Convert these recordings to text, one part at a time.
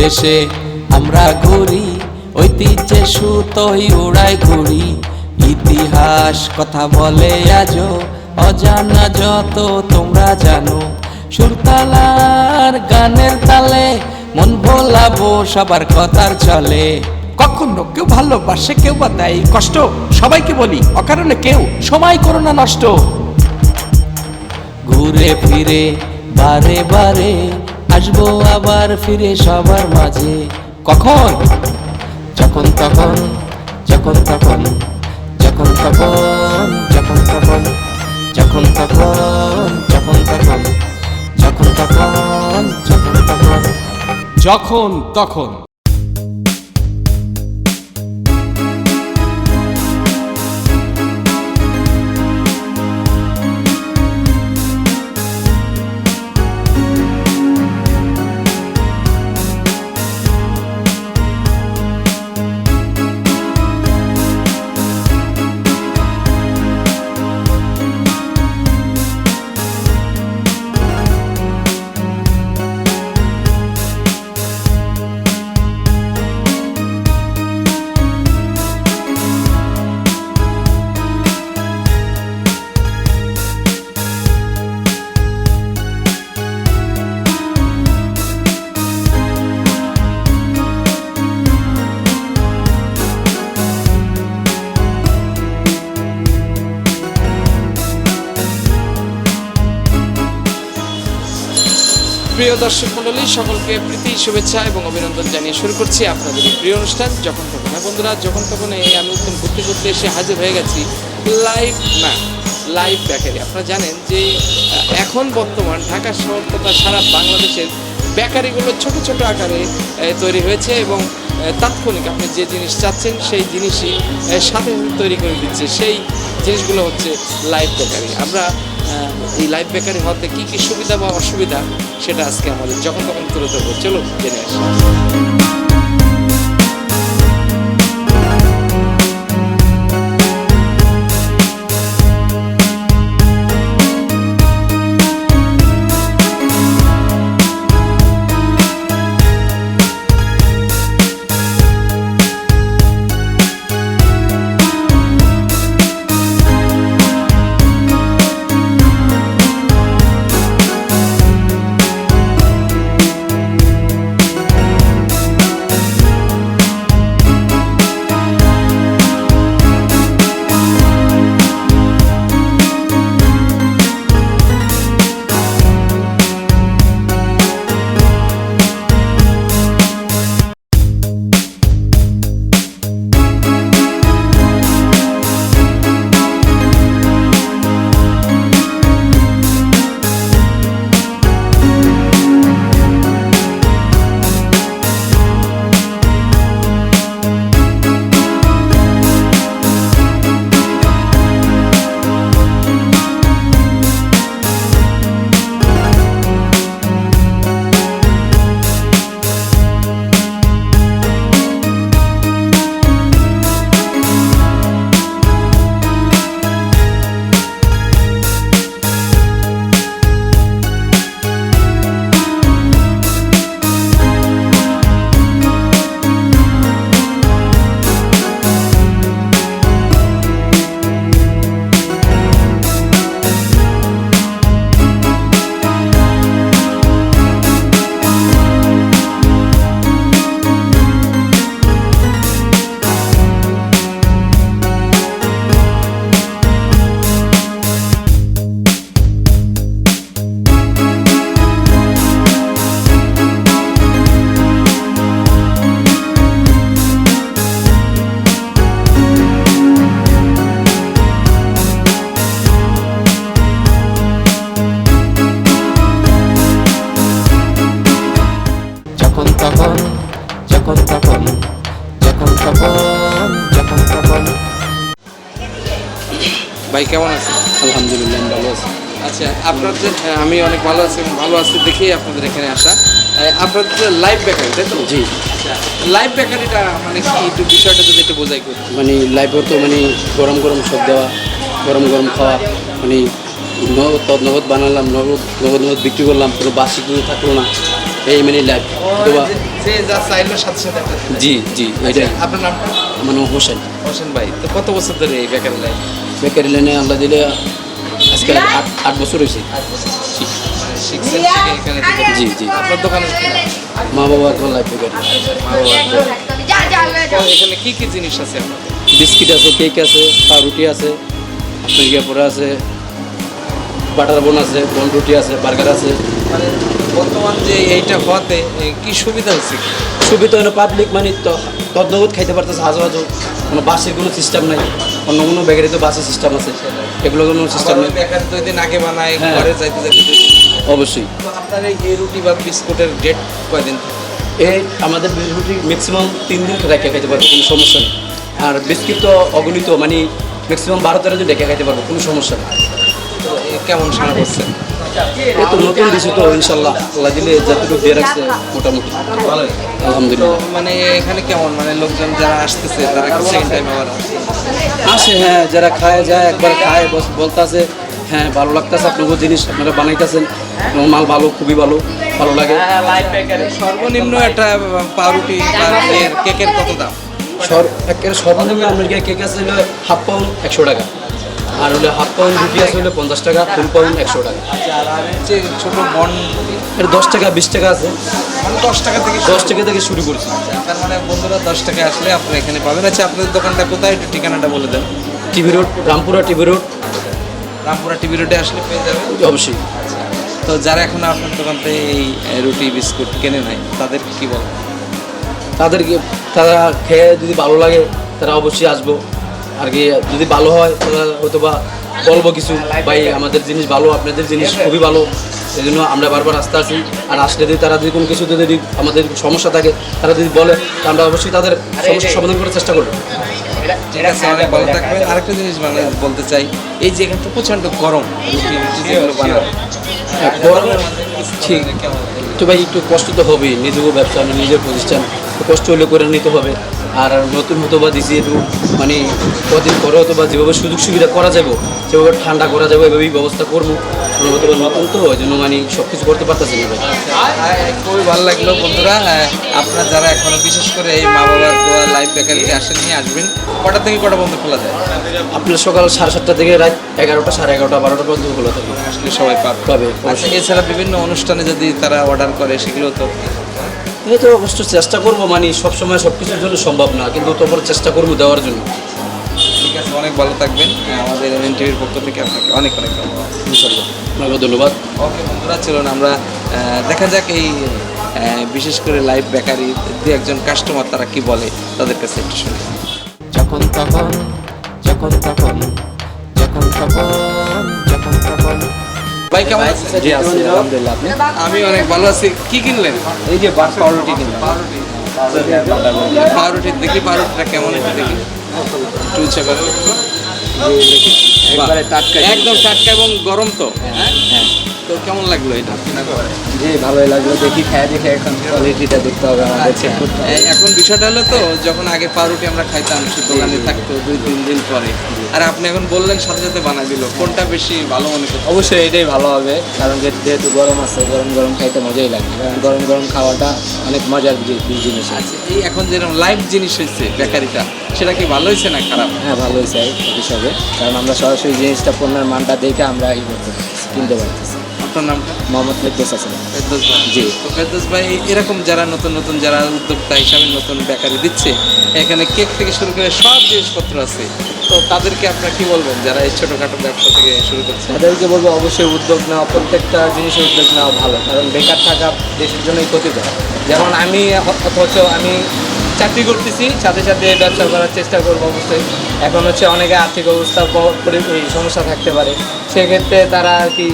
দেশে আমরা ঘুরি ঐতিহ্যে সুতোই উড়াই ঘুরি। ইতিহাস কথা বলে আজও অজানা যত তোমরা জানো। সুরতালার গানের তালে মন ভোলাবো সবার কথার চলে কখনো কেউ ভালোবাসে কেউ বা দেয় কষ্ট। সবাইকে বলি অকারণে কেউ সময় করো না নষ্ট। ঘুরে ফিরে বারে বারে আসব আবার ফিরে সবার মাঝে। কখন? যখন তখন যখন তখন যখন তখন যখন তখন যখন তখন যখন তখন যখন তখন যখন তখন। যখন তখন। প্রিয় দর্শক মণ্ডলী, সকলকে প্রীতি, শুভেচ্ছা এবং অভিনন্দন জানিয়ে শুরু করছি আপনাদের প্রিয় অনুষ্ঠান। যখন তখন বন্ধুরা, যখন তখন এই আমি উত্তম ঘুরতে ঘুরতে এসে হাজির হয়ে গেছি লাইভ না লাইভ বেকারি আপনারা জানেন যে এখন বর্তমান ঢাকা শহর তথা সারা বাংলাদেশের বেকারিগুলো ছোট ছোট আকারে তৈরি হয়েছে এবং তাৎক্ষণিক আপনি যে জিনিস চাচ্ছেন সেই জিনিসই সাথে তৈরি করে দিচ্ছে। সেই জিনিসগুলো হচ্ছে লাইভ বেকারি আমরা এই লাইফ বেকারি হতে কি কি সুবিধা বা অসুবিধা, সেটা আজকে আমাদের যখন তখন তুলে ধরবো। চলো, জেনে আসি। কেমন আছেন? আলহামদুলিল্লাহ আমি ভালো আছি। আচ্ছা আপনাদের হ্যাঁ, আমি অনেক ভালো আছি ভালো আছি দেখেই আপনাদের এখানে আসা। আপনাদের লাইভ বেকারি তাই তো? জি। লাইভ বেকারিটা মানে কি একটু বিষয়টা যদি একটু বোঝাই করি। মানে লাইভের তো মানে গরম গরম সব দেওয়া গরম গরম খাওয়া মানে নগদ নগদ বানালাম নগদ নগদ নগদ বিক্রি করলাম কোনো বাসি কোনো থাকল না। এই মানে লাইভ অথবা যে সাথে সাথে জি জি এটাই আপনার নামটা? আমার নাম হোসেন। হোসেন ভাই তো কত বছর ধরে এই বেকারি লাইফ বেকারি লাইনে আল্লাহ দিলে আজকে আট বছর হয়েছে। জি জি। আপনার দোকানে মা বাবা তোমার লাইফ বেকারি। মা বাবা এখানে কি কি জিনিস আছে বিস্কিট আছে কেক আছে পাউরুটি আছে আপনার পরে আছে বাটার বোন আছে বন রুটি আছে বার্গার আছে। মানে বর্তমান যে এইটা হওয়াতে কি সুবিধা হচ্ছে সুবিধা হলো পাবলিক মানে তদ্নগত খাইতে পারতেছে হাজু হাজু কোনো বাসের কোনো সিস্টেম নাই। অন্য কোনো বেকারি তো বাসের সিস্টেম আছে। এগুলো কোনো সিস্টেম নেই। বেকারি দুই দিন আগে বানায় হ্যাঁ। ঘরে যাইতে যাইতে অবশ্যই। আপনার এই রুটি বা বিস্কুটের ডেট কয়দিন? এই আমাদের রুটি ম্যাক্সিমাম তিন দিন রেখে খাইতে পারব কোনো সমস্যা নেই। আর বিস্কিট তো অগণিত মানে ম্যাক্সিমাম বারো তেরো দিন রেখে খাইতে পারব কোনো সমস্যা নেই। কেমন সারা করছে? এই তো নতুন দিছি তো ইনশাল্লাহ। আল্লাহ দিলে যতটুকু দিয়ে রাখছে মোটামুটি। আলহামদুলিল্লাহ। মানে এখানে কেমন? মানে লোকজন যারা আসতেছে তারা কি সেকেন্ড টাইম আবার আসে? হ্যাঁ যারা খায় যায় একবার খায় বস- বলতাছে হ্যাঁ ভালো লাগতেছে আপনার জিনিস আপনারা বানাইতেছেন এবং মাল ভালো খুবই ভালো ভালো লাগে। সর্বনিম্ন একটা পাউরুটি কেকের কত দাম? সর্বনিম্ন আপনার কেক আছে হাফ পাউন্ড একশো টাকা। আর হলে হাফ পাউন্ড রুটি আছে হলো পঞ্চাশ টাকা ফুল পাউন্ড একশো টাকা। যে ছোট বন এটা দশ টাকা বিশ টাকা আছে। মানে দশ টাকা থেকে দশ টাকা থেকে শুরু করছি। তার মানে বন্ধুরা দশ টাকা আসলে আপনারা এখানে পাবেন। আচ্ছা আপনাদের দোকানটা কোথায়? একটু ঠিকানাটা বলে দেন। TV road Rampura TV road. Rampura TV রোডে আসলে পেয়ে যাবেন। অবশ্যই। তো যারা এখন আপনার দোকান থেকে এই রুটি বিস্কুট কিনে নেয় তাদের কি বলেন? তাদেরকে তারা খেয়ে যদি ভালো লাগে তারা অবশ্যই আসব। আর কি যদি ভালো হয় তাহলে হয়তো বা বলব কিছু। ভাই আমাদের জিনিস ভালো আপনাদের জিনিস খুবই ভালো। এই জন্য আমরা বারবার আসতে আসি আর আসলে যদি তারা যদি কোনো কিছু যদি আমাদের সমস্যা থাকে তারা যদি বলে তা আমরা অবশ্যই তাদের সমস্যার সমাধান করার চেষ্টা করব। ভালো থাকবেন। আরেকটা জিনিস মানে বলতে চাই এই যে এখানে তো প্রচণ্ড গরম হ্যাঁ, গরমে ঠিক। তো ভাই একটু কষ্ট তো হবেই নিজেও ব্যবসা নিজের প্রতিষ্ঠান তো কষ্ট হলে করে নিতে হবে। আর নতুন হতো বা দিছি একটু মানে কদিন পরে হতো বা যেভাবে সুযোগ সুবিধা করা যাবে যেভাবে ঠান্ডা করা যাবে এভাবেই ব্যবস্থা করব। হয়তো বা নতুন তো ওই জন্য মানে সব কিছু করতে পারতেছি না ভাই। খুবই ভালো লাগল বন্ধুরা আপনারা যারা এখনও বিশেষ করে এই মা বাবার দোয়া লাইভ বেকারিতে আসেন নিয়ে আসবেন। কটা থেকে কটা বন্ধ খোলা যায়? আপনার সকাল সাড়ে সাতটা থেকে রাত এগারোটা সাড়ে এগারোটা বারোটা পর্যন্ত খোলা থাকে। আসলে সবাই পাবে। পাবে আচ্ছা এছাড়া বিভিন্ন অনুষ্ঠানে যদি তারা অর্ডার করে সেগুলো তো এই তো অবশ্য চেষ্টা করব মানে সবসময় সব কিছুর জন্য সম্ভব না কিন্তু তারপর চেষ্টা করব দেওয়ার জন্য। ঠিক আছে অনেক ভালো থাকবেন। আমাদের এন টিভির পক্ষ থেকে আপনাকে অনেক অনেক ধন্যবাদ। ইনশাল্লাহ আপনাকে ধন্যবাদ। ওকে বন্ধুরা চলুন আমরা দেখা যাক এই বিশেষ করে লাইভ বেকারি দু একজন কাস্টমার তারা কি বলে তাদের কাছে একটু শুনি। যখন তখন যখন তখন যখন তখন যখন তখন। ভাই কেমন আছেন? জি আছি আলহামদুলিল্লাহ। আপনি? আমি অনেক ভালো আছি। কি কিনলেন? এই যে পাউরুটি কিনলাম। পাউরুটি। পাউরুটি দেখি পাউরুটিটা কেমন একটু দেখি। একটু ইচ্ছা করে। একদম টাটকা এবং গরম তো। হ্যাঁ। তো কেমন লাগল এটা? জি ভালোই লাগল। দেখি খেয়ে দেখে এখন কোয়ালিটিটা দেখতে হবে আমাদের। চেক করতে এখন বিষয়টা হলো তো যখন আগে পাউরুটি আমরা খাইতাম সে দোকানে থাকতো দুই তিন দিন পরে। আর আপনি এখন বললেন সাথে সাথে বানাই দিল। কোনটা বেশি ভালো মনে করছেন? অবশ্যই এটাই ভালো হবে কারণ যেহেতু গরম আছে গরম গরম খাইতে মজাই লাগে। কারণ গরম গরম খাওয়াটা অনেক মজার জিনিস আছে এই এখন যেরকম লাইভ জিনিস হয়েছে বেকারিটা সেটা কি ভালো হয়েছে না খারাপ? হ্যাঁ ভালো হয়েছে হিসাবে। কারণ আমরা সরাসরি জিনিসটা পণ্যের মানটা দেখে আমরা ই করতে কিনতে পারতেছি। আপনার নামটা মোহাম্মদ ফেরদোস হাসান। ফেরদৌস ভাই। জি। তো ফেরদৌস ভাই এরকম যারা নতুন নতুন যারা উদ্যোক্তা হিসাবে নতুন বেকারি দিচ্ছে এখানে কেক থেকে শুরু করে সব জিনিসপত্র আছে। তো তাদেরকে আপনারা কি বলবেন যারা এই ছোটোখাটো ব্যবসা থেকে শুরু করছে? তাদেরকে বলব অবশ্যই উদ্যোগ নেওয়া প্রত্যেকটা জিনিসের উদ্যোগ নেওয়া ভালো কারণ বেকার থাকা দেশের জন্যই ক্ষতিকর। যেমন আমি অথচ আমি চাকরি করতেছি সাথে সাথে ব্যবসা করার চেষ্টা করব অবশ্যই। এখন হচ্ছে অনেকে আর্থিক অবস্থা সমস্যা থাকতে পারে। সেক্ষেত্রে তারা আর কি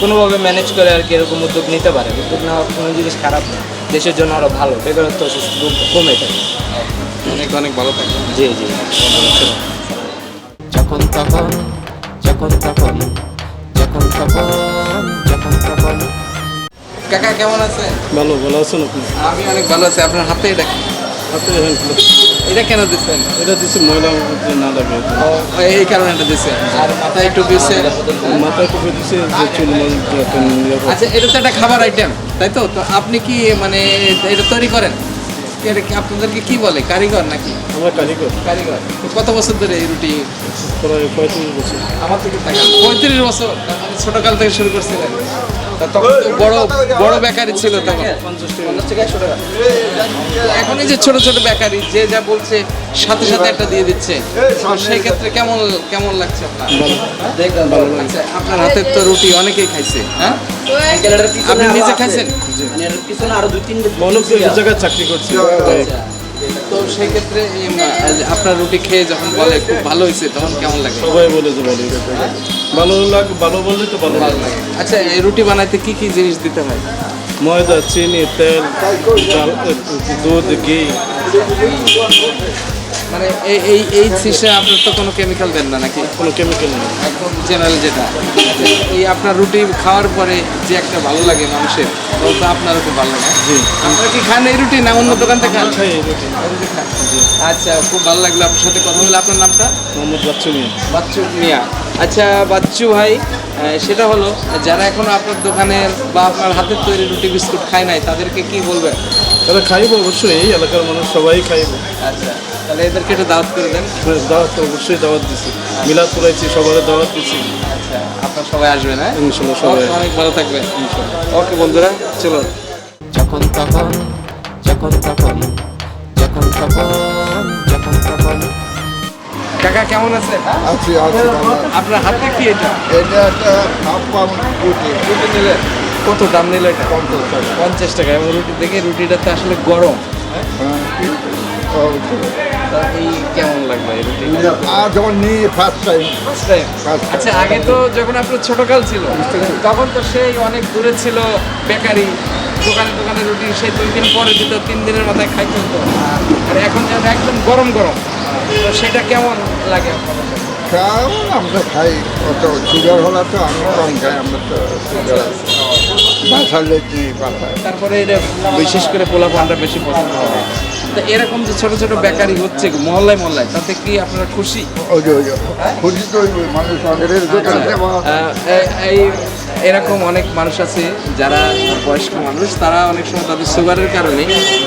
কোনোভাবে ম্যানেজ করে আর কি এরকম উদ্যোগ নিতে পারে। উদ্যোগ নেওয়া কোনো জিনিস খারাপ না। দেশের জন্য আরও ভালো। বেকারত্ব সুযোগ কমে থাকে অনেক অনেক ভালো থাকে জি জি। যখন তখন যখন তখন যখন তখন যখন তখন। কাকা কেমন আছে ভালো ভালো আছেন আপনি? আমি অনেক ভালো আছি। আপনার হাতে এটা? হাতে এটা কেন দিচ্ছেন? এটা দিচ্ছি ময়লা না লাগে। এই কারণে এটা দিচ্ছেন। আর মাথায় একটু দিচ্ছে মাথায় কপি দিচ্ছে যে চুল আচ্ছা এটা তো একটা খাবার আইটেম তাই তো? তো আপনি কি মানে এটা তৈরি করেন? আপনাদেরকে কি বলে কারিগর নাকি? আমরা কারিগর। কারিগর। কত বছর ধরে এই রুটি? পঁয়ত্রিশ বছর। আমার থেকে পঁয়ত্রিশ বছর মানে ছোটকাল থেকে শুরু করছিলেন। তখন তো বড় বড় বেকারি ছিল তখন। পঞ্চাশ টাকা। একশো টাকা। এখন এই যে ছোট ছোট বেকারি যে যা বলছে সাথে সাথে একটা দিয়ে দিচ্ছে সেই ক্ষেত্রে কেমন কেমন লাগছে আপনার? আচ্ছা, আপনার হাতের তো রুটি অনেকেই খাইছে হ্যাঁ? আপনি নিজে খাইছেন? অনেক জায়গায় চাকরি করছি। তো সেই ক্ষেত্রে আপনার রুটি খেয়ে যখন বলে খুব ভালো হয়েছে তখন কেমন লাগে? সবাই বলে যে ভালো ভালো। লাগ ভালো বললে তো ভালো ভালো লাগে। আচ্ছা এই রুটি বানাইতে কি কি জিনিস দিতে হয়? ময়দা চিনি তেল দুধ ঘি। মানে এই এই এই সিস্টেমে আপনার তো কোনো কেমিক্যাল দেন না নাকি? কোনো কেমিক্যাল নেই। একদম জেনারেল যেটা। এই আপনার রুটি খাওয়ার পরে যে একটা ভালো লাগে মানুষের তো আপনারও খুব ভালো লাগে। জি। আপনারা কি খান এই রুটি না অন্য দোকান থেকে খান? এই রুটি। আচ্ছা খুব ভালো লাগল আপনার সাথে কথা বলে। আপনার নামটা? মোহাম্মদ বাচ্চু নিয়ে বাচ্চু মিয়া। আচ্ছা বাচ্চু ভাই সেটা হলো যারা এখনও আপনার দোকানের বা আপনার হাতের তৈরি রুটি বিস্কুট খায় নাই তাদেরকে কি বলবেন? তারা খাইব অবশ্যই এই এলাকার মানুষ সবাই খাইব। আচ্ছা। তাহলে এদেরকে একটু দাওয়াত করে দেন। দাওয়াত তো অবশ্যই দাওয়াত দিছি। মিলাদ করাইছি সবার দাওয়াত দিছি। আচ্ছা আপনার সবাই আসবেন হ্যাঁ? ইনশাল্লাহ সবাই অনেক ভালো থাকবেন। ওকে বন্ধুরা চলো। যখন তখন যখন তখন যখন তখন যখন তখন। কাকা কেমন আছেন আছি আছি আপনার হাতে কি এটা? এটা একটা হাফ পাউন্ড রুটি। রুটি নিলেন কত দাম নিল এটা? পঞ্চাশ টাকা। পঞ্চাশ টাকা। এবং রুটি দেখে রুটিটা তো আসলে গরম। হ্যাঁ, এই কেমন এই রুটি আর যখন ফার্স্ট টাইম time? আচ্ছা আগে তো যখন আপনার ছোটকাল ছিল তখন তো সেই অনেক দূরে ছিল বেকারি দোকানে দোকানে রুটি সেই দুই দিন পরে দিত তিন দিনের মাথায় খাই চলতো আর এখন যেন একদম গরম গরম। তো সেটা কেমন লাগে আপনার? আমরা খাই? অত সুগার হলে তো আমরা কম খাই আমরা তো সুগার তারপরে বিশেষ করে পোলা পানটা বেশি পছন্দ হবে তো এরকম যে ছোট ছোট বেকারি হচ্ছে মহল্লায় মহল্লায় তাতে কি আপনারা খুশি? তো মানুষ এই এরকম অনেক মানুষ আছে যারা বয়স্ক মানুষ তারা অনেক সময় তাদের সুগারের কারণে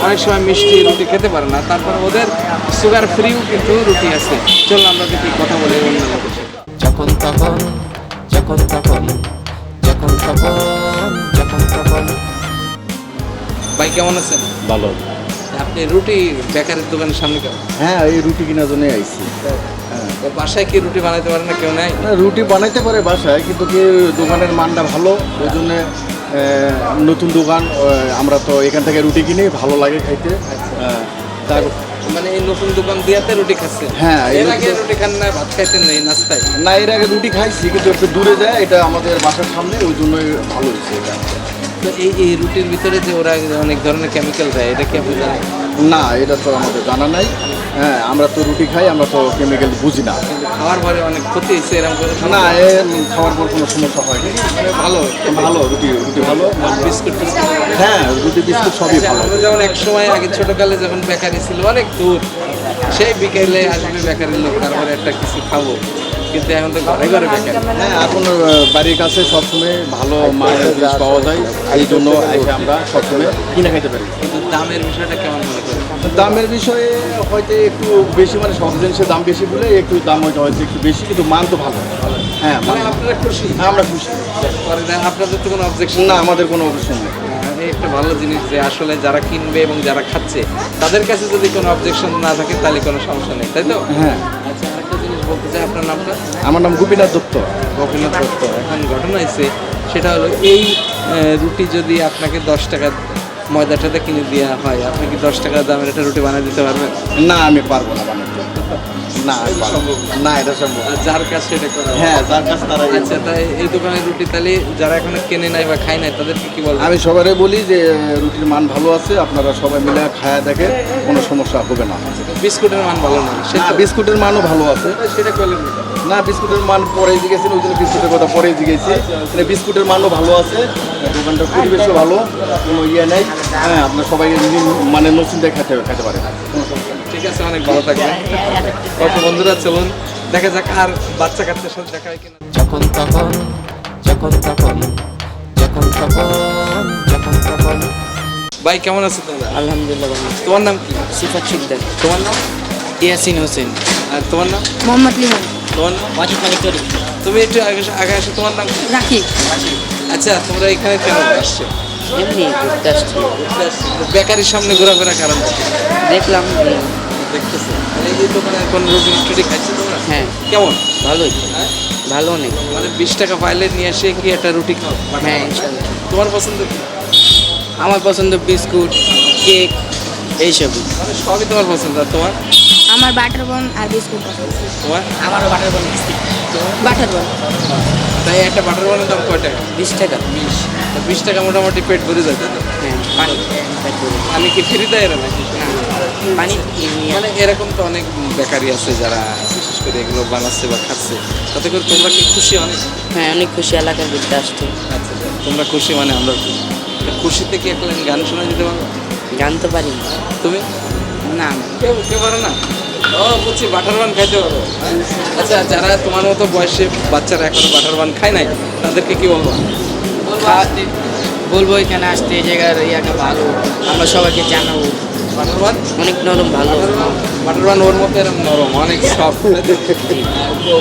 অনেক সময় মিষ্টি রুটি খেতে পারে না তারপর ওদের সুগার ফ্রিও কিন্তু রুটি আছে। চলো আমরা দেখি কথা বলে অন্য যখন তখন যখন তখন যখন তখন যখন তখন। ভাই কেমন আছেন? ভালো। আপনি রুটি বেকারের দোকানের সামনে কেন? হ্যাঁ এই রুটি কেনার জন্য আইছি। তো বাসায় কি রুটি বানাইতে পারে না কেউ নাই? না রুটি বানাইতে পারে বাসায় কিন্তু কি দোকানের মানটা ভালো? ওই জন্য নতুন দোকান আমরা তো এখান থেকে রুটি কিনি ভালো লাগে খাইতে। হ্যাঁ, তার মানে এই নতুন দোকান দিয়াতে রুটি খাচ্ছে? হ্যাঁ, এর আগে রুটি খান না ভাত খাইতেন নেই নাস্তায়? না এর আগে রুটি খাইছি কিন্তু একটু দূরে যায় এটা আমাদের বাসার সামনে ওই জন্য ভালো হয়েছে এটা। তো এই এই রুটির ভিতরে যে ওরা অনেক ধরনের কেমিক্যাল দেয় এটা কি আপনি জানেন? না এটা তো আমাদের জানা নাই। হ্যাঁ আমরা তো রুটি খাই আমরা তো কেমিক্যাল বুঝি না। খাওয়ার পরে অনেক ক্ষতি হয়েছে এরকম করে না এ খাওয়ার পর কোনো সমস্যা হয়নি। ভালো ভালো রুটি রুটি ভালো। বিস্কুট টিস্কুট? হ্যাঁ রুটি বিস্কুট সবই আচ্ছা, ভালো। যেমন এক সময় আগে ছোটকালে যখন বেকারি ছিল অনেক দূর সেই বিকেলে আসবে বেকারির লোক তারপরে একটা কিছু খাব। কিন্তু এখন তো ঘরে ঘরে বেকারি হ্যাঁ এখন বাড়ির কাছে সবসময় ভালো মানের জিনিস পাওয়া যায়। এই জন্য আমরা সবসময় কিনে খেতে পারি। কিন্তু দামের বিষয়টা কেমন মনে করে দামের বিষয়ে হয়তো একটু বেশি মানে সব জিনিসের দাম বেশি বলে একটু দাম হয়তো হয়তো একটু বেশি কিন্তু মান তো ভালো। হ্যাঁ মানে আপনারা খুশি? হ্যাঁ, আমরা খুশি। দেখ- আপনাদের তো কোনো অবজেকশন না আমাদের কোনো অবশ্যই নেই। একটা ভালো জিনিস যে আসলে যারা কিনবে এবং যারা খাচ্ছে তাদের কাছে যদি কোনো অবজেকশন না থাকে তাহলে কোনো সমস্যা নেই তাই তো? হ্যাঁ। বলতে চাই আপনার নামটা? আমার নাম গোপীনাথ দত্ত। গোপীনাথ দত্ত। এখন ঘটনা হয়েছে সেটা হলো এই রুটি যদি আপনাকে দশ টাকা ময়দাটাতে কিনে দেওয়া হয়। আপনি কি দশ টাকা দামের একটা রুটি বানিয়ে দিতে পারবেন? না আমি পারব না বানাতে। না এটা সম্ভব যার কাছে সেটা করা হ্যাঁ। যার কাছে তারা আচ্ছা তাই এই দোকানের রুটি তাহলে যারা এখনও কেনে নাই বা খায় নাই তাদেরকে কি আমি সবারই বলি যে রুটির মান ভালো আছে আপনারা সবাই মিলে খায়া দেখে কোনো সমস্যা হবে না। বিস্কুটের মান ভালো না? বিস্কুটের মানও ভালো আছে। সেটা করলেন না বিস্কুটের মান পরে জিগেছেন ওই জন্য বিস্কুটের কথা পরে জিগেছি মানে বিস্কুটের মানও ভালো আছে দোকানটার পরিবেশও ভালো কোনো ইয়ে নেই। হ্যাঁ আপনার সবাই মানে নতুন দিয়ে খেতে খেতে পারে ঠিক আছে অনেক ভালো থাকবেন। ওকে বন্ধুরা চলুন দেখা যাক আর বাচ্চা কাচ্চার সাথে দেখা হয় কিনা। যখন তখন যখন তখন যখন তখন যখন তখন। ভাই কেমন আছো তোমরা? আলহামদুলিল্লাহ ভালো তোমার নাম কি? সিফাত শিকদার তোমার নাম? ইয়াসিন হোসেন। আর তোমার নাম? মোহাম্মদ লিমন। তোমার নাম? ওয়াজিদ মালিক তরি তুমি একটু আগে আগে আসো তোমার নাম? রাখি আচ্ছা তোমরা এখানে কেন আসছো? এমনি ঘুরতে আসছি। বেকারির সামনে ঘোরাফেরা কারণ দেখলাম দেখতেছো? মানে এই যে দোকানে খাইছো তোমরা? হ্যাঁ। কেমন? ভালোই। হ্যাঁ? ভালো অনেক। মানে বিশ টাকা পাইলে নিয়ে এসে কি একটা রুটি খাও? হ্যাঁ তোমার পছন্দ কি? আমার পছন্দ বিস্কুট কেক এইসবই। মানে সবই তোমার পছন্দ। আর তোমার? আমার বাটার বন আর বিস্কুট পছন্দ তোমার? আমারও বাটার বান বাটার বন। তাই একটা বাটার বানের দাম কয় টাকা বিশ টাকা। বিশ। তা বিশ টাকা মোটামুটি পেট ভরে যায় তাই তো? হ্যাঁ পানি পেট ভরে। আমি কি ফ্রি দেয় এরা নাকি? না পানি মানে এরকম তো অনেক বেকারি আছে যারা বিশেষ করে এগুলো বানাচ্ছে বা খাচ্ছে। তাতে করে তোমরা কি খুশি অনেক? হ্যাঁ অনেক খুশি এলাকার ঘুরতে আসছে আচ্ছা। তোমরা খুশি মানে আমরা খুশি। তা খুশিতে কি একটা গান শোনা দিতে পারব গান তো পারি তুমি? না। কেউ কেউ পারো না? ও বুঝছি বাটার বান খাইতে পারো আচ্ছা যারা তোমার মতো বয়সে বাচ্চারা এখনও বাটার বান খায় নাই তাদেরকে কি বলব? বলব এখানে আসতে এই জায়গার ইয়াটা ভালো। আমরা সবাইকে জানাব। বাটার বান অনেক নরম ভালো। বাটার বান ওর মধ্যে এরকম নরম অনেক সফট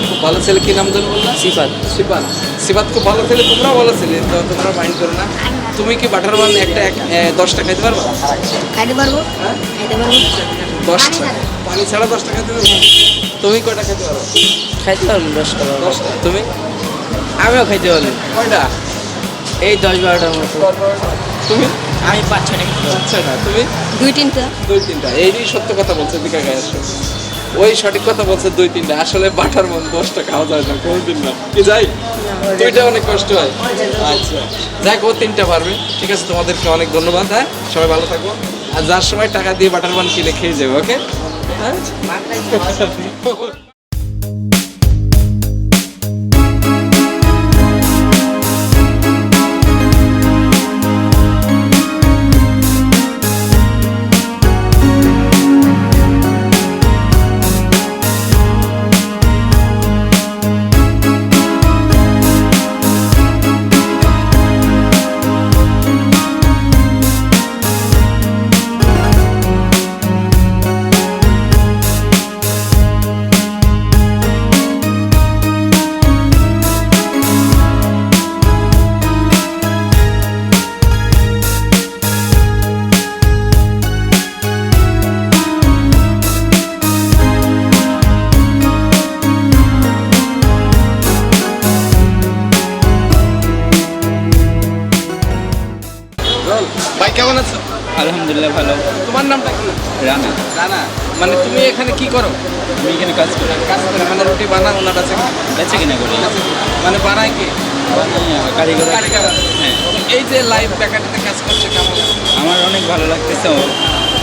খুব ভালো ছেলে কি নাম ধরে বললাম সিফাত। সিপাত সিপাত খুব ভালো ছেলে তোমরাও ভালো ছেলে তো তোমরা মাইন্ড করো না। তুমি কি বাটার বান একটা এক দশটা খাইতে পারব? খাইতে পারব। খাইতে পারব। দশটা। পানি ছাড়া দশটা পারব তুমি কয়টা খেতে পারো? খাইতে পারব দশ টাকা দশটা তুমি? আমিও খাইতে পারব কয়টা? এই দশ বারোটার মতো। তুমি? আমি পাঁচ ছটা খেতে পারব। ছয়টা। তুমি? দুই তিনটা। দুই তিনটা। এইটাই সত্য কথা বলছে দিকা গায়ে ওই সঠিক কথা বলছে দুই তিনটা। আসলে বাটার মন দশটা খাওয়া যায় না কোনোদিন না। কি যাই? দুইটা অনেক কষ্ট হয়। আচ্ছা। যাই ও তিনটা পারবে। ঠিক আছে তোমাদেরকে অনেক ধন্যবাদ হ্যাঁ? সবাই ভালো থাকো। আর যার সময় টাকা দিয়ে বাটার বান কিনে খেয়ে যাবে ওকে? হ্যাঁ যে লাইভ বেকারিতে কাজ করছে কেমন? আমার অনেক ভালো লাগতেছে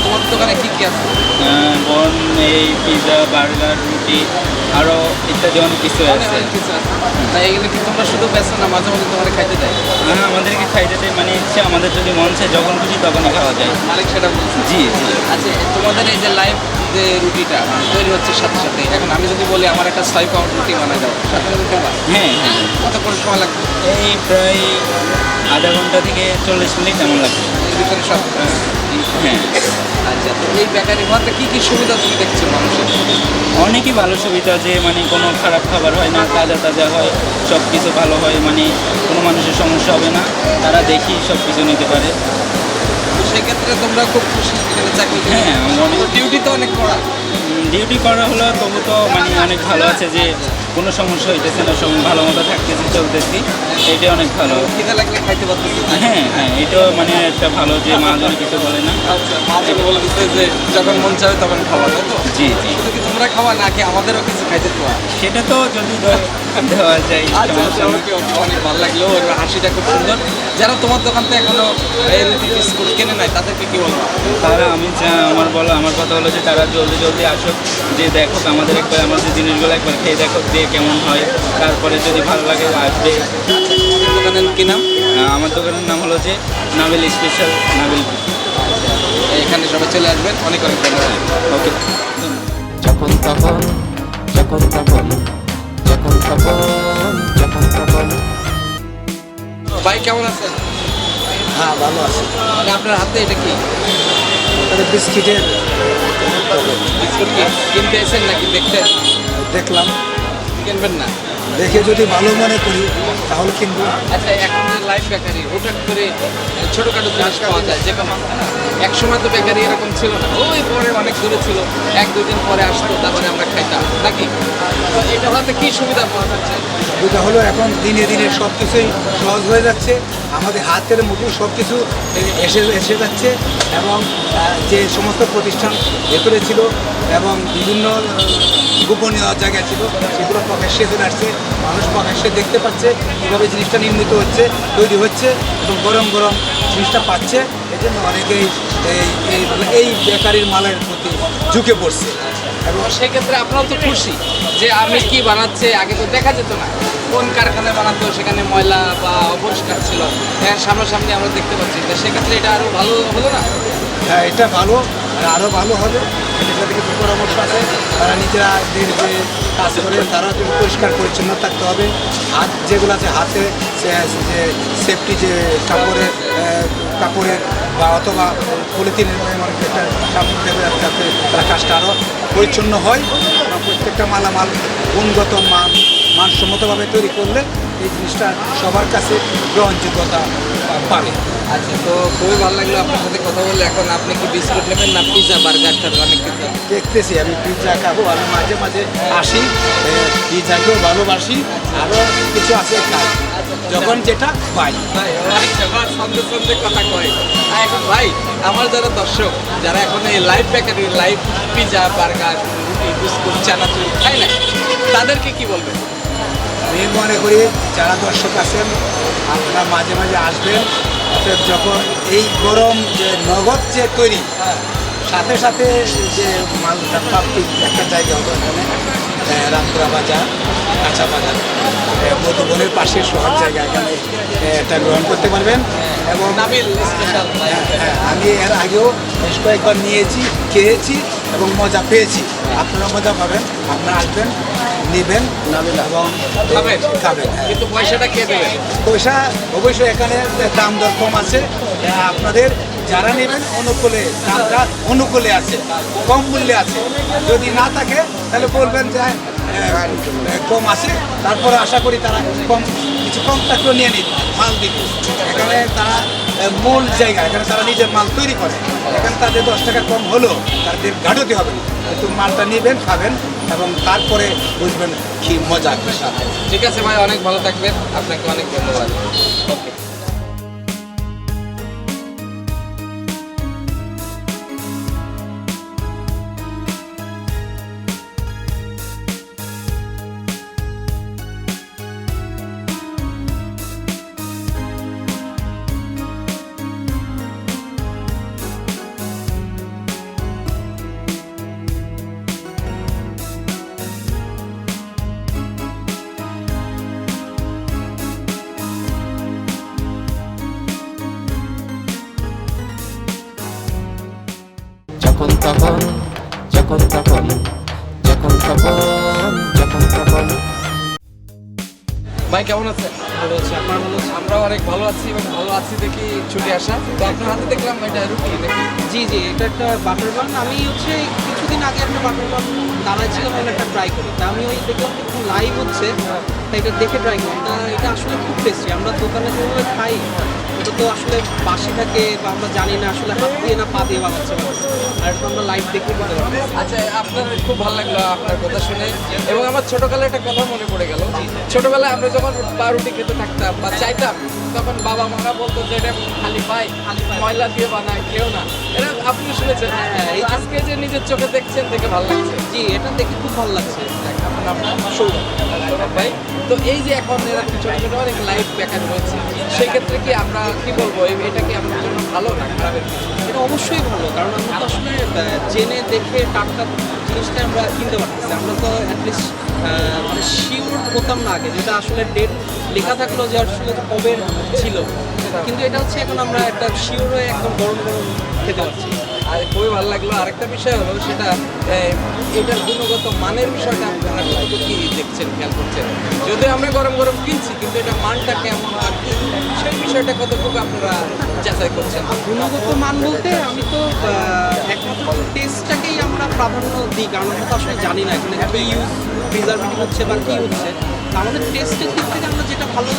তোমার দোকানে কি কি আছে? বন এই পিৎজা বার্গার রুটি আরও ইত্যাদি অনেক কিছু আছে। কিছু আছে। তাই এগুলো কি তোমরা শুধু বেছো না মাঝে মাঝে তোমার খাইতে দেয়? হ্যাঁ আমাদেরকে খাইতে দেয় মানে ইচ্ছে আমাদের যদি মন চায় যখন খুশি তখনই খাওয়া যায়। মালিক সেটা জি জি। আচ্ছা তোমাদের এই যে লাইভ যে রুটিটা তৈরি হচ্ছে সাথে সাথে। এখন আমি যদি বলি আমার একটা ছয় পাউন্ড রুটি বানাই দাও সাথে হ্যাঁ হ্যাঁ। কত করে সময় লাগবে? এই প্রায় আধা ঘণ্টা থেকে চল্লিশ মিনিট এমন লাগবে এর ভিতরে সব হ্যাঁ। আচ্ছা তো এই বেকারি হওয়াতে কি কি সুবিধা তুমি দেখছ মানুষের? অনেকই ভালো সুবিধা যে মানে কোনো খারাপ খাবার হয় না তাজা তাজা হয় সব কিছু ভালো হয় মানে কোনো মানুষের সমস্যা হবে না। তারা দেখি সব কিছু নিতে পারে। সেক্ষেত্রে তোমরা খুব খুশি চাকরি হ্যাঁ ডিউটি তো অনেক করা ডিউটি করা হলো তবু তো মানে অনেক ভালো আছে যে কোনো সমস্যা হইতেছে না সব ভালো মতো থাকতেছি চলতেছি। এটা অনেক ভালো। খিদে লাগলে খাইতে পারতেছি। হ্যাঁ হ্যাঁ এটাও মানে একটা ভালো যে মহাজন কিছু বলে না। আচ্ছা মাঝে বলে দিতে যে যখন মন চাবে তখন খাওয়া তাই তো? জি জি। শুধু কি তোমরা খাওয়া নাকি আমাদেরও কিছু খাইতে দেওয়া? সেটা তো যদি দেওয়া- যায় আচ্ছা ওকে অনেক ভালো লাগল ওর হাসিটা খুব সুন্দর। যারা তোমার দোকান থেকে এখনও বিস্কুট কেনে নাই তাদেরকে কি বলব তারা আমি আমার বলো আমার কথা হলো যে তারা জলদি জলদি আসুক যে দেখো আমাদের একবার আমাদের জিনিসগুলো একবার খেয়ে দেখো যে কেমন হয় তারপরে যদি ভালো লাগে আসবে। দোকানের কি নাম? আমার দোকানের নাম হলো যে নাবিল স্পেশাল নাবিল এখানে সবাই চলে আসবেন অনেক অনেক ধন্যবাদ। ওকে যখন তখন যখন তখন যখন তখন যখন তখন। ভাই কেমন আছেন? হ্যাঁ ভালো আছে। আপনার হাতে এটা কি? বিস্কিটের। বিস্কুট কি? কিনতে এসেন নাকি দেখতে? দেখলাম। কিনবেন না? দেখে যদি ভালো মনে করি তাহলে কিনবো। আচ্ছা এখন যে লাইফ বেকারি হুটহাট করে ছোটোখাটো জিনিস পাওয়া যায় যে কোনো এক সময় তো বেকারি এরকম ছিল না। ওই পরে অনেক দূরে ছিল। এক দুই দিন পরে আসতো তারপরে আমরা খাইতাম। নাকি? তো এটা হতে কি সুবিধা পাওয়া যাচ্ছে? যেটা হলো এখন দিনে দিনে সব কিছুই সহজ হয়ে যাচ্ছে। আমাদের হাতের মুঠো সব কিছু এসে এসে যাচ্ছে এবং যে সমস্ত প্রতিষ্ঠান ভেতরে ছিল এবং বিভিন্ন গোপনীয় জায়গা ছিল সেগুলো প্রকাশ্যে চলে আসছে মানুষ প্রকাশ্যে দেখতে পাচ্ছে কীভাবে জিনিসটা নির্মিত হচ্ছে তৈরি হচ্ছে এবং গরম গরম জিনিসটা পাচ্ছে এই জন্য অনেকেই এই এই এই বেকারির মালের প্রতি ঝুঁকে পড়ছে। এবং সেক্ষেত্রে আপনারাও তো খুশি যে আমি কি বানাচ্ছে আগে তো দেখা যেত না। কোন কারখানায় বানাতো সেখানে ময়লা বা অপরিষ্কার ছিল। হ্যাঁ সামনাসামনি আমরা দেখতে পাচ্ছি। সেক্ষেত্রে এটা আরও ভালো হলো না? হ্যাঁ এটা ভালো। আর আরও ভালো হবে। সাথে কিছু পরামর্শ আছে, তারা নিজেরা যে যে কাজ করে তারা একটু পরিষ্কার পরিচ্ছন্ন থাকতে হবে। হাত যেগুলো আছে হাতে যে সেফটি যে কাপড়ের কাপড়ের বা অথবা পলিথিনের কাপড় দেবে যাতে তারা কাজটা আরও পরিচ্ছন্ন হয়। প্রত্যেকটা মালামাল গুণগত মান মানসম্মতভাবে তৈরি করলে এই জিনিসটা সবার কাছে গ্রহণযোগ্যতা পাবে। আচ্ছা তো খুবই ভালো লাগল আপনার সাথে কথা বললে এখন আপনি কি বিস্কুট নেবেন না পিজা বার্গারটা অনেক কিছু? দেখতেছি আমি পিৎজা খাব আমি মাঝে মাঝে আসি এ, পিৎজাকেও ভালোবাসি আরও কিছু আছে খাই যখন যেটা পাই। সবার সন্দেহ সন্দেহ কথা কয়। এখন ভাই আমার যারা দর্শক যারা এখন এই live bakery live pizza burger রুটি বিস্কুট চানাচুর খায় না তাদেরকে কি বলবেন? আমি মনে করি যারা দর্শক আছেন আপনারা মাঝে মাঝে আসবেন। অতএব যখন এই গরম যে নগদ যে তৈরি সাথে সাথে যে মালটা প্রাপ্তি একটা জায়গা হবে ওখানে এ, রামপুরা বাজার কাঁচা বাজার মধুবনের পাশে শহর জায়গা এখানে এটা গ্রহণ করতে পারবেন। এবং স্পেশাল হ্যাঁ, হ্যাঁ, আমি এর আগেও বেশ কয়েকবার নিয়েছি খেয়েছি এবং মজা পেয়েছি। আপনারা মজা পাবেন আপনারা আসবেন। নেবেন এবং খাবেন? খাবেন হ্যাঁ। কিন্তু পয়সাটা কে পয়সা অবশ্যই এখানে দাম দর কম আছে। আপনাদের যারা নেবেন অনুকূলে দামটা অনুকূলে আছে কম মূল্যে আছে। যদি না থাকে তাহলে বলবেন যে কম আছে। তারপরে আশা করি তারা কম কিছু কম থাকলেও নিয়ে নিন মাল দিন এখানে তারা মূল জায়গা এখানে তারা নিজের মাল তৈরি করে। এখানে তাদের দশ টাকা কম হলেও তাদের গাঢ়তে হবে। না কিন্তু মালটা নেবেন খাবেন। এবং তারপরে বুঝবেন কি মজা সাথে ঠিক আছে ভাই অনেক ভালো থাকবেন। আপনাকে অনেক ধন্যবাদ। ওকে ভাই কেমন আছে ভালো আছি আপনার ভালো আমরাও অনেক ভালো আছি এবং ভালো আছি দেখি ছুটি আসা। তো আপনার হাতে দেখলাম এটা রুটি নাকি? জি জি এটা একটা বাটার বান। আমি হচ্ছে কিছুদিন আগে একটা বাটার বান দাঁড়াইছিলাম একটা ট্রাই করি। তা আমি ওই দেখলাম একটু লাইভ হচ্ছে তাই এটা দেখে ট্রাই করি। তা এটা আসলে খুব টেস্টি আমরা দোকানে যেভাবে খাই ওটা তো আসলে বাসি থাকে বা আমরা জানি না আসলে হাত দিয়ে না পা দিয়ে বানাচ্ছে আর এটা আমরা লাইভ দেখে আচ্ছা আপনার খুব ভালো লাগল আপনার কথা শুনে। এবং আমার ছোটবেলায় একটা কথা মনে পড়ে গেল। ছোটবেলায় আমরা যখন পাউরুটি খেতে থাকতাম বা চাইতাম তখন বাবা মারা বলতো যে এটা খালি পাই ময়লা দিয়ে বানায় কেউ না। এটা আপনি শুনেছেন? হ্যাঁ, এই আজকে যে নিজের চোখে দেখছেন দেখে ভালো লাগছে। জি এটা দেখে খুব ভালো লাগছে। আপনার তো এই যে এখন এরকম ছোট ছোট অনেক লাইফ বেকার রয়েছে সেই ক্ষেত্রে কি আমরা, কি বলব এটা কি আমাদের জন্য ভালো না খারাপের কিছু? এটা অবশ্যই ভালো, কারণ আমরা তো আসলে জেনে দেখে টাটকা জিনিসটা আমরা কিনতে পারতেছি। আমরা তো অ্যাটলিস্ট মানে শিওর হতাম না আগে, যেটা আসলে ডেট লেখা থাকল যে আসলে কবে ছিল। কিন্তু এটা হচ্ছে এখন আমরা একটা শিওর হয়ে একদম গরম গরম খেতে পারছি। আর খুবই ভালো লাগল। আরেকটা বিষয় হলো সেটা এটার গুণগত মানের বিষয়টা আপনারা কি দেখছেন, খেয়াল করছেন? যদিও আমরা গরম গরম কিনছি, কিন্তু এটা মানটা কেমন আর কি? সেই বিষয়টা কতটুকু আপনারা যাচাই করছেন? গুণগত মান বলতে আমি তো একমাত্র টেস্টটাকেই আমরা প্রাধান্য দিই, কারণ আমরা তো আসলে জানি না এখানে কি ইউজ প্রিজারভেটিভ হচ্ছে বা কী হচ্ছে। আমাদের টেস্টের দিক থেকে আমরা যেটা ভালো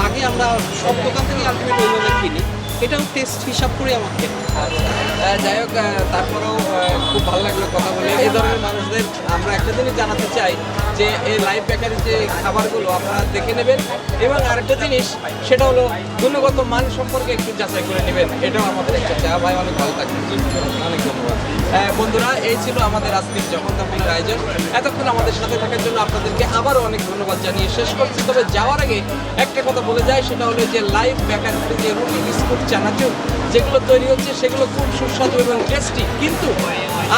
লাগে, আমরা সব দোকান থেকে আলটিমেট ওইভাবে কিনি। এটাও টেস্ট হিসাব করে আমাকে যাই হোক তারপরেও খুব ভালো লাগল কথা বলে। এই ধরনের মানুষদের আমরা একটা জিনিস জানাতে চাই। যে এই লাইভ বেকারির যে খাবারগুলো আপনারা দেখে নেবেন। এবং আরেকটা জিনিস সেটা হলো গুণগত মান সম্পর্কে একটু যাচাই করে নেবেন। এটাও আমাদের একটা চাওয়া ভাই অনেক ভালো থাকবেন। অনেক ধন্যবাদ। হ্যাঁ, বন্ধুরা এই ছিল আমাদের আজকের যখন তখনের আয়োজন। এতক্ষণ আমাদের সাথে থাকার জন্য আপনাদেরকে আবারও অনেক ধন্যবাদ জানিয়ে শেষ করছি। তবে যাওয়ার আগে একটা কথা বলে যায় সেটা হলো যে লাইভ বেকারিতে যে রুটি বিস্কুট চানাচুর যেগুলো তৈরি হচ্ছে সেগুলো খুব সুস্বাদু এবং টেস্টি কিন্তু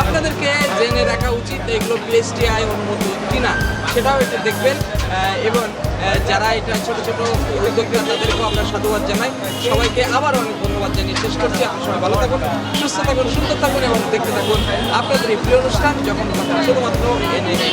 আপনাদেরকে জেনে রাখা উচিত এগুলো বিএসটিআই অনুমোদিত কিনা, সেটাও এটা দেখবেন। এবং যারা এটা ছোট ছোট উদ্যোক্তা তাদেরকেও আমরা সাধুবাদ জানাই। সবাইকে আবার অনেক ধন্যবাদ জানিয়ে শেষ করছি। আপনার সবাই ভালো থাকুন, সুস্থ থাকুন, সুন্দর থাকুন এবং দেখতে থাকুন আপনাদের এই প্রিয় অনুষ্ঠান, যখন শুধুমাত্র এনএনএ